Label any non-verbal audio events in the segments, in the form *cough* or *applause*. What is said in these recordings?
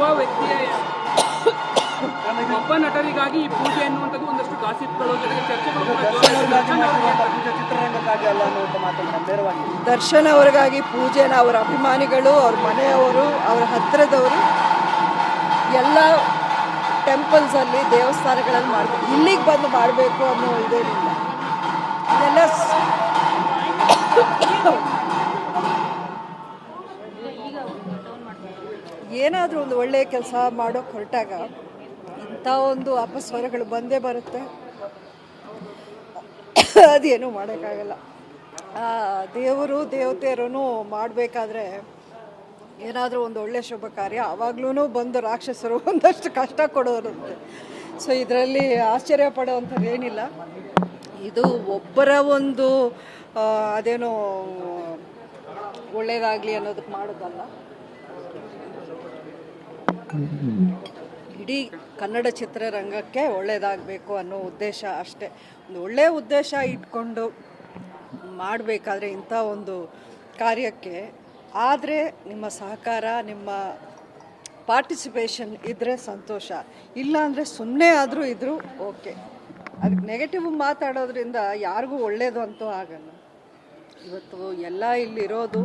ಒಬ್ಬ ವ್ಯಕ್ತಿಯ ಒಬ್ಬ ನಟರಿಗಾಗಿ ಈ ಪೂಜೆ ಅನ್ನುವಂಥದ್ದು ಒಂದಷ್ಟು ಗಾಸಿಪ್ಗಳು ಜೊತೆಗೆ ಚರ್ಚೆಗಳು. ದರ್ಶನ್ ಅವರಿಗಾಗಿ ಅಲ್ಲ ಪೂಜೆನ ಅವರ ಅಭಿಮಾನಿಗಳು ಅವ್ರ ಮನೆಯವರು ಅವರ ಹತ್ತಿರದವರು ಎಲ್ಲ ಟೆಂಪಲ್ಸಲ್ಲಿ ದೇವಸ್ಥಾನಗಳಲ್ಲಿ ಮಾಡಬೇಕು ಇಲ್ಲಿಗೆ ಬಂದು ಮಾಡಬೇಕು ಅನ್ನೋ ಇದೇನಿಲ್ಲ. ಇದೆಲ್ಲ *coughs* ಏನಾದರೂ ಒಂದು ಒಳ್ಳೆಯ ಕೆಲಸ ಮಾಡೋಕ್ಕೆ ಹೊರಟಾಗ ಇಂಥ ಒಂದು ಅಪಸ್ವರಗಳು ಬಂದೇ ಬರುತ್ತೆ. ಅದೇನು ಮಾಡೋಕ್ಕಾಗಲ್ಲ. ದೇವರು ದೇವತೆಯರೂ ಮಾಡಬೇಕಾದ್ರೆ ಏನಾದರೂ ಒಂದು ಒಳ್ಳೆಯ ಶುಭ ಕಾರ್ಯ. ಆವಾಗ್ಲೂ ಬಂದು ರಾಕ್ಷಸರು *laughs* ಒಂದಷ್ಟು ಕಷ್ಟ ಕೊಡೋರುತ್ತೆ ಸೊ, ಇದರಲ್ಲಿ ಆಶ್ಚರ್ಯ ಪಡೋವಂಥದ್ದು ಏನಿಲ್ಲ. ಇದು ಒಬ್ಬರ ಒಂದು ಅದೇನು ಒಳ್ಳೇದಾಗಲಿ ಅನ್ನೋದಕ್ಕೆ ಮಾಡೋದಲ್ಲ. ಇಡೀ ಕನ್ನಡ ಚಿತ್ರರಂಗಕ್ಕೆ ಒಳ್ಳೆಯದಾಗಬೇಕು ಅನ್ನೋ ಉದ್ದೇಶ ಅಷ್ಟೇ. ಒಂದು ಒಳ್ಳೆಯ ಉದ್ದೇಶ ಇಟ್ಕೊಂಡು ಮಾಡಬೇಕಾದ್ರೆ ಇಂಥ ಒಂದು ಕಾರ್ಯಕ್ಕೆ, ಆದರೆ ನಿಮ್ಮ ಸಹಕಾರ, ನಿಮ್ಮ ಪಾರ್ಟಿಸಿಪೇಷನ್ ಇದ್ದರೆ ಸಂತೋಷ. ಇಲ್ಲಾಂದರೆ ಸುಮ್ಮನೆ ಆದರೂ ಇದ್ದರೂ ಓಕೆ. ಅದಕ್ಕೆ ನೆಗೆಟಿವ್ ಮಾತಾಡೋದ್ರಿಂದ ಯಾರಿಗೂ ಒಳ್ಳೆಯದು ಅಂತೂ ಆಗಲ್ಲ. ಇವತ್ತು ಎಲ್ಲ ಇಲ್ಲಿರೋದು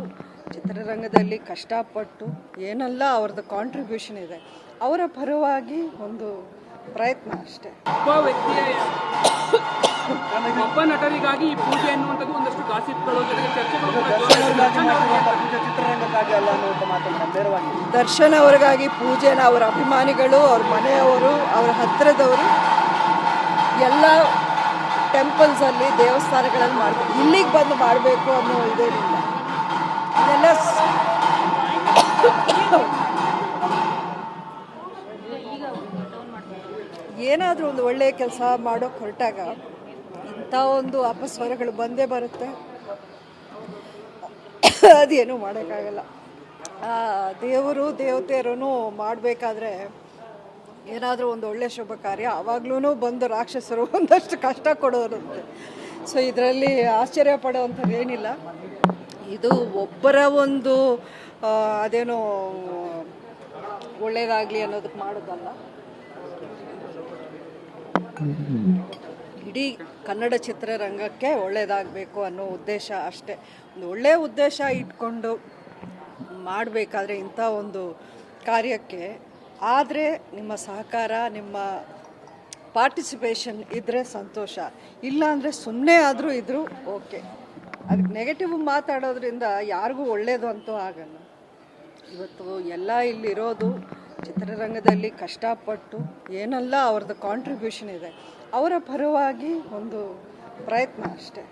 ಚಿತ್ರರಂಗದಲ್ಲಿ ಕಷ್ಟಪಟ್ಟು ಏನೆಲ್ಲ ಅವ್ರದ್ದು ಕಾಂಟ್ರಿಬ್ಯೂಷನ್ ಇದೆ ಅವರ ಪರವಾಗಿ ಒಂದು ಪ್ರಯತ್ನ ಅಷ್ಟೇ. ಒಬ್ಬ ವ್ಯಕ್ತಿಯ ಒಬ್ಬ ನಟರಿಗಾಗಿ ಈ ಪೂಜೆ ಅನ್ನುವಂಥದ್ದು ಒಂದಷ್ಟು ಗಾಸಿಪ್ಗಳು ಚಿತ್ರರಂಗಕ್ಕಾಗಿ ಅಲ್ಲ ಅನ್ನುವಂಥ ಮಾತನ್ನು ನೇರವಾಗಿ ದರ್ಶನ್ ಅವ್ರಿಗಾಗಿ ಪೂಜೆನ ಅವರ ಅಭಿಮಾನಿಗಳು ಅವ್ರ ಮನೆಯವರು ಅವರ ಹತ್ತಿರದವರು ಎಲ್ಲ ಟೆಂಪಲ್ಸಲ್ಲಿ ದೇವಸ್ಥಾನಗಳಲ್ಲಿ ಮಾಡಬೇಕು ಇಲ್ಲಿಗೆ ಬಂದು ಮಾಡಬೇಕು ಅನ್ನೋ ಇದೇನಿಲ್ಲ. ಇದೆಲ್ಲ ಏನಾದರೂ ಒಂದು ಒಳ್ಳೆಯ ಕೆಲಸ ಮಾಡೋಕ್ಕೆ ಹೊರಟಾಗ ಇಂಥ ಒಂದು ಅಪಸ್ವರಗಳು ಬಂದೇ ಬರುತ್ತೆ. ಅದೇನು ಮಾಡೋಕ್ಕಾಗಲ್ಲ. ದೇವರು ದೇವತೆಯರೂ ಮಾಡಬೇಕಾದ್ರೆ ಏನಾದರೂ ಒಂದು ಒಳ್ಳೆಯ ಶುಭ ಕಾರ್ಯ. ಆವಾಗ್ಲೂ ಬಂದು ರಾಕ್ಷಸರು ಒಂದಷ್ಟು ಕಷ್ಟ ಕೊಡೋರು ಸೊ ಇದರಲ್ಲಿ ಆಶ್ಚರ್ಯ ಪಡೋವಂಥದ್ದು ಏನಿಲ್ಲ ಇದು ಒಬ್ಬರ ಒಂದು ಅದೇನು ಒಳ್ಳೇದಾಗಲಿ ಅನ್ನೋದಕ್ಕೆ ಮಾಡೋದಲ್ಲ. ಇಡೀ ಕನ್ನಡ ಚಿತ್ರರಂಗಕ್ಕೆ ಒಳ್ಳೇದಾಗಬೇಕು ಅನ್ನೋ ಉದ್ದೇಶ ಅಷ್ಟೇ. ಒಂದು ಒಳ್ಳೆಯ ಉದ್ದೇಶ ಇಟ್ಕೊಂಡು ಮಾಡಬೇಕಾದ್ರೆ ಇಂಥ ಒಂದು ಕಾರ್ಯಕ್ಕೆ, ಆದರೆ ನಿಮ್ಮ ಸಹಕಾರ, ನಿಮ್ಮ ಪಾರ್ಟಿಸಿಪೇಷನ್ ಇದ್ದರೆ ಸಂತೋಷ. ಇಲ್ಲಾಂದರೆ ಸುಮ್ಮನೆ ಆದರೂ ಇದ್ದರೂ ಓಕೆ ಅದಕ್ಕೆ ನೆಗೆಟಿವ್ ಮಾತಾಡೋದ್ರಿಂದ ಯಾರಿಗೂ ಒಳ್ಳೆಯದು ಅಂತೂ ಆಗಲ್ಲ. ಇವತ್ತು ಎಲ್ಲ ಇಲ್ಲಿರೋದು ಚಿತ್ರರಂಗದಲ್ಲಿ ಕಷ್ಟಪಟ್ಟು ಏನೆಲ್ಲ ಅವ್ರದ್ದು ಕಾಂಟ್ರಿಬ್ಯೂಷನ್ ಇದೆ, ಅವರ ಪರವಾಗಿ ಒಂದು ಪ್ರಯತ್ನ ಅಷ್ಟೇ.